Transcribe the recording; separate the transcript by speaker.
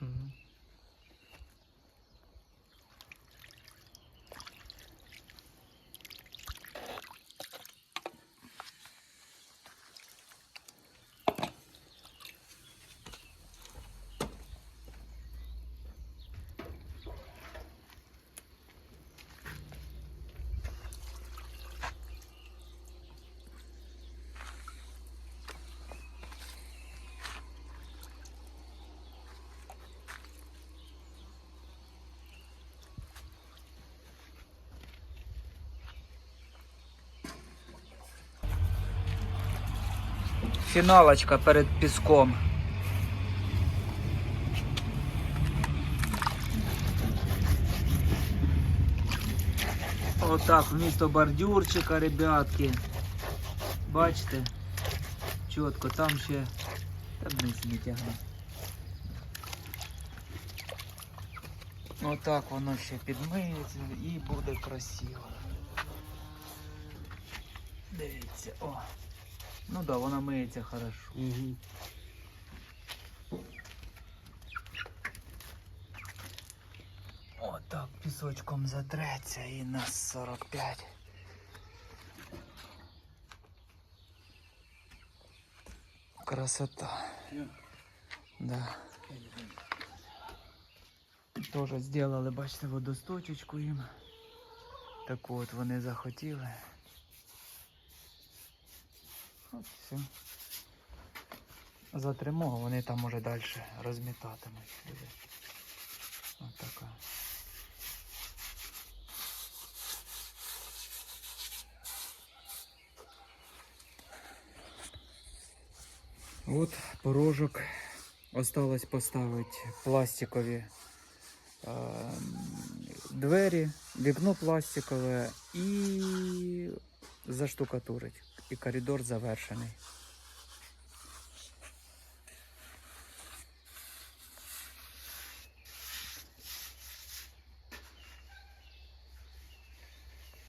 Speaker 1: 嗯。Фіналочка перед піском. Отак, вмісто бордюрчика, ребятки. Бачите? Чітко, там ще та вниз не тягне. Отак воно ще підмиється і буде красиво. Дивіться, о. Ну да, вона миється хорошо.
Speaker 2: Угу.
Speaker 1: Отак пісочком затреться і на 45. Красота. Да. Тоже зробили, бачите, водосточечку їм. Таку от вони захотіли. От все. За тримогу вони там уже далі розмітатимуть. Ось така. От порожок. Осталось поставити пластикові е, двері, вікно пластикове і заштукатурить. І коридор завершений.